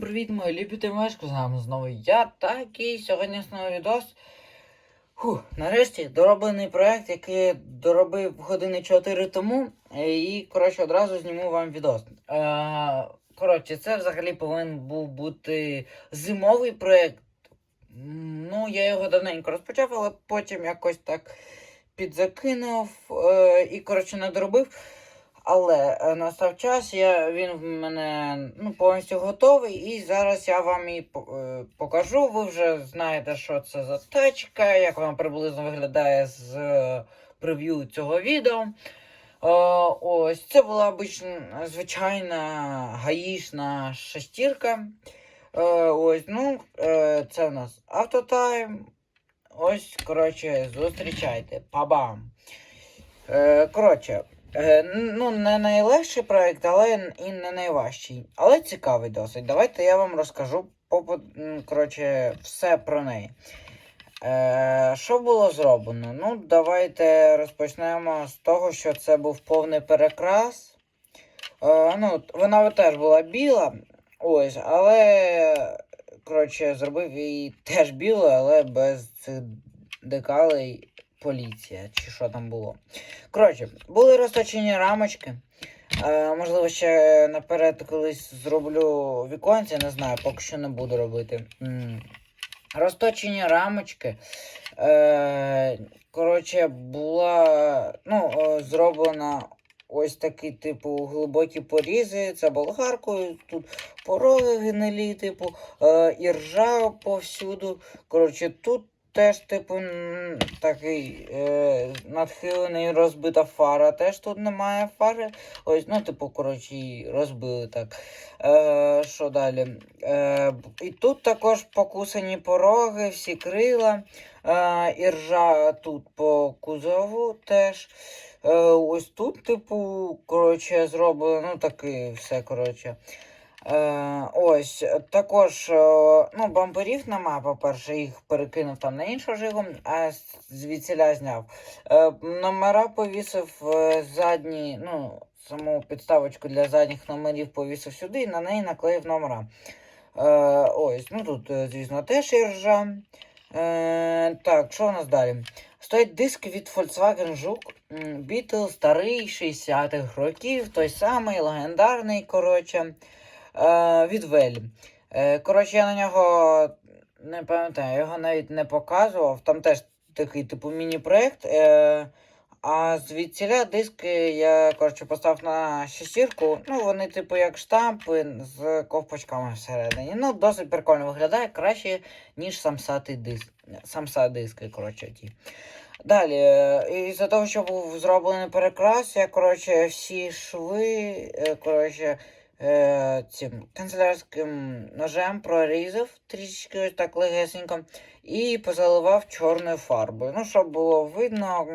Привіт, мої любі тимешку, з нами знову я такий. Сьогодні знову відос. Фух, нарешті дороблений проект, який я доробив години 4 тому. е, І, коротше, одразу зніму вам відос. Е, коротше, це взагалі повинен був бути зимовий проект. Ну, я його давненько розпочав, але потім якось так підзакинув е, і, коротше, не доробив. Але е, настав час, я, він в мене ну, повністю готовий, і зараз я вам по- е, покажу. Ви вже знаєте, що це за тачка, як вона приблизно виглядає з е, прев'ю цього відео. Е, ось це була обична звичайна гаїшна шестірка. Ось, ну, це у нас автотайм. Ось, коротше, зустрічайте. Пабам. Коротше, ну, не найлегший проект, але і не найважчий. Але цікавий досить. Давайте я вам розкажу коротше, все про неї. Е, що було зроблено? Ну, давайте розпочнемо з того, що це був повний перекрас. Е, ну, вона теж була біла. Ось, але коротше, зробив її теж білою, але без цих декалей поліція, чи що там було. Коротше, були розточені рамочки. Е, можливо, ще наперед колись зроблю віконці, не знаю, поки що не буду робити. М. Розточені рамочки. Е, коротше, була ну, е, зроблена ось такі, типу, глибокі порізи. Це болгаркою. Тут пороги гнилі, типу, е, і ржа повсюду. Коротше, тут теж, типу, такий е, надхилений розбита фара. Теж тут немає фари. Ось, ну, типу, коротше, її розбили так. Е, що далі? Е, і тут також покусані пороги, всі крила. Е, і ржа тут по кузову теж. Е, ось тут, типу, коротше, зроблено, ну таке все, коротше. Е, ось, також, е, ну, бамперів нема, по-перше, їх перекинув там на іншу жигу, а звідсіля зняв. Е, номера повісив е, задні, ну, саму підставочку для задніх номерів повісив сюди і на неї наклеїв номера. Е, ось, ну тут, е, звісно, теж є ржа. Е, так, що у нас далі? Стоїть диск від Volkswagen Жук. Beetle старий 60-х років, той самий легендарний, коротше, е, від Велі. Е, коротше, я на нього не пам'ятаю, його навіть не показував. Там теж такий типу міні-проект. Е, а звідсіля диски я коротше поставив на шестірку. Ну, вони, типу, як штампи з ковпачками всередині. Ну, досить прикольно виглядає, краще, ніж самсатий. Самса диски, коротше, ті. Далі, із-за того, що був зроблений перекрас, я, коротше, всі шви, коротше, е, цим канцелярським ножем прорізав трішечки ось так легесенько і позаливав чорною фарбою. Ну, щоб було видно,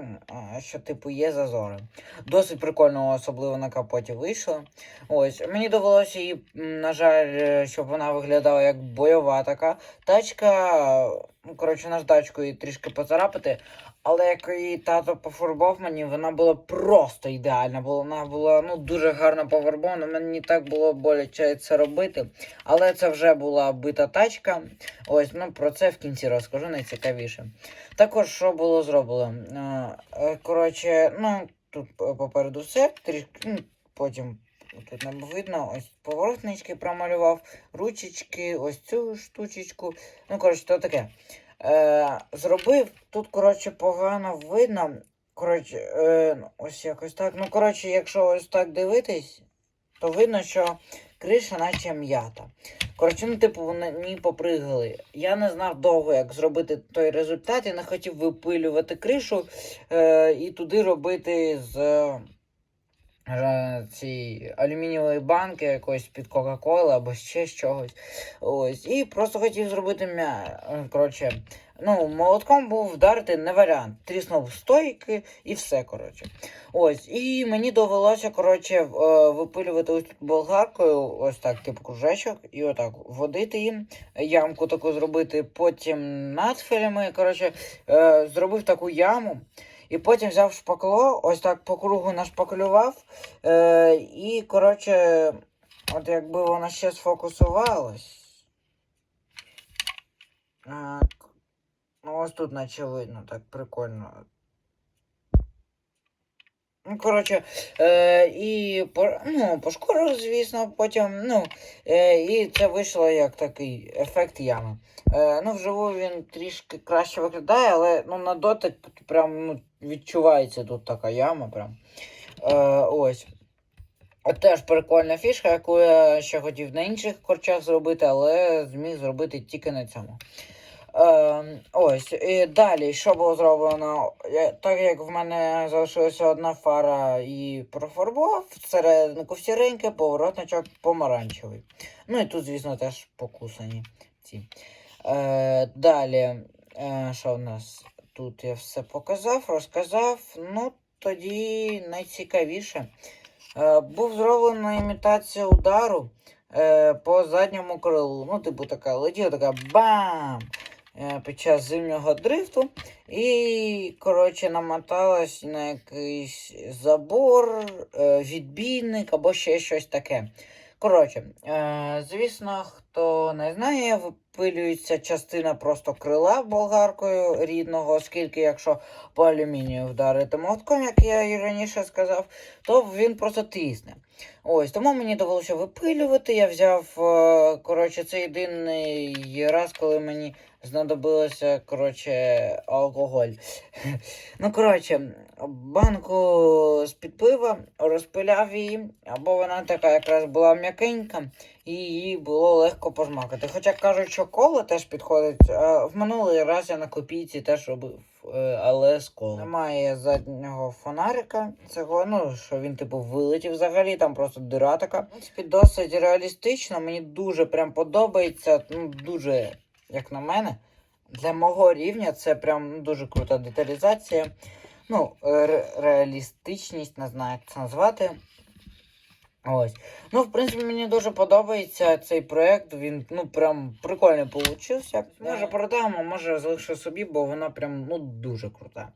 що типу є зазори. Досить прикольно, особливо на капоті вийшло. Ось, мені довелося її, на жаль, е, щоб вона виглядала як бойова така тачка. Ну, коротше, наждачкою трішки поцарапати. Але як її тато пофарбував мені, вона була просто ідеальна. Була, вона була ну, дуже гарно пофарбована. Мені так було боляче це робити. Але це вже була бита тачка. Ось, ну про це в кінці розкажу найцікавіше. Також що було зроблено? Е, е, Коротше, ну тут попереду все, трішки, ну, потім тут не видно, ось поворотнички промалював, ручечки, ось цю штучечку. Ну, коротше, то таке. Е, зробив, тут, коротше, погано видно. Коротше, ну, ось якось так. Ну, коротше, якщо ось так дивитись, то видно, що криша наче м'ята. Коротше, ну, типу, вони попригали. Я не знав довго, як зробити той результат. Я не хотів випилювати кришу е, і туди робити з ці алюмінієвої банки якоїсь під Кока-Кола або ще з чогось. Ось. І просто хотів зробити м'я. Коротше, ну, молотком був вдарити не варіант. Тріснув стойки і все, коротше. Ось. І мені довелося, коротше, е, випилювати ось тут болгаркою, ось так, типу кружечок, і отак водити їм, ямку таку зробити, потім надфилями, коротше, е, зробив таку яму. І потім взяв шпакло, ось так по кругу нашпаклював. Е, І, коротше, от якби воно ще сфокусувалось. Так. Ну ось тут наче видно, так прикольно. Коротше, е, і по, ну, пошкодив, звісно, потім, ну, е, і це вийшло як такий ефект ями. Е, ну, вживу він трішки краще виглядає, але ну, на дотик прям ну, відчувається тут така яма. Прям. Е, ось. Теж прикольна фішка, яку я ще хотів на інших корчах зробити, але зміг зробити тільки на цьому. Е, ось, і далі, що було зроблено? Я- Так як в мене залишилася одна фара і профарбував, серединку сіреньке, поворотничок помаранчевий. Ну і тут, звісно, теж покусані ці. Е, далі, е, що в нас? Тут я все показав, розказав. Ну, тоді найцікавіше. Е, був зроблена імітація удару е, по задньому крилу. Ну, типу, така летіла така бам! Е, під час зимнього дрифту. І, коротше, намоталась на якийсь забор, е, відбійник або ще щось таке. Коротше, е, звісно, хто не знає, випилюється частина просто крила болгаркою рідного, оскільки якщо по алюмінію вдарити молотком, як я і раніше сказав, то він просто тисне. Ось, тому мені довелося випилювати. Я взяв, е, коротше, це єдиний раз, коли мені знадобилося, коротше, алкоголь. Ну, коротше, банку з-під пива розпиляв її, або вона така якраз була м'якенька, і її було легко пожмакати. Хоча кажуть, що коло теж підходить. В минулий раз я на копійці теж робив, але з. Немає заднього фонарика. Цього, ну, що він, типу, вилетів взагалі, там просто дира така. В принципі, досить реалістично, мені дуже прям подобається. Ну, дуже, як на мене. Для мого рівня це прям дуже крута деталізація. Ну, ре- реалістичність, не знаю, як це назвати. Ось. Ну, в принципі, мені дуже подобається цей проект. Він ну прям прикольний получився. Може продам, а може залишу собі, бо вона прям ну дуже крута.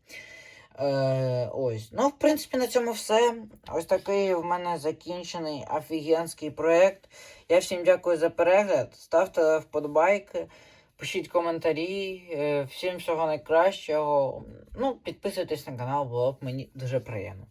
Е, ось. Ну, в принципі, на цьому все. Ось такий в мене закінчений офігенський проект. Я всім дякую за перегляд. Ставте вподобайки, пишіть коментарі. Е, всім всього найкращого. Ну, підписуйтесь на канал, було б мені дуже приємно.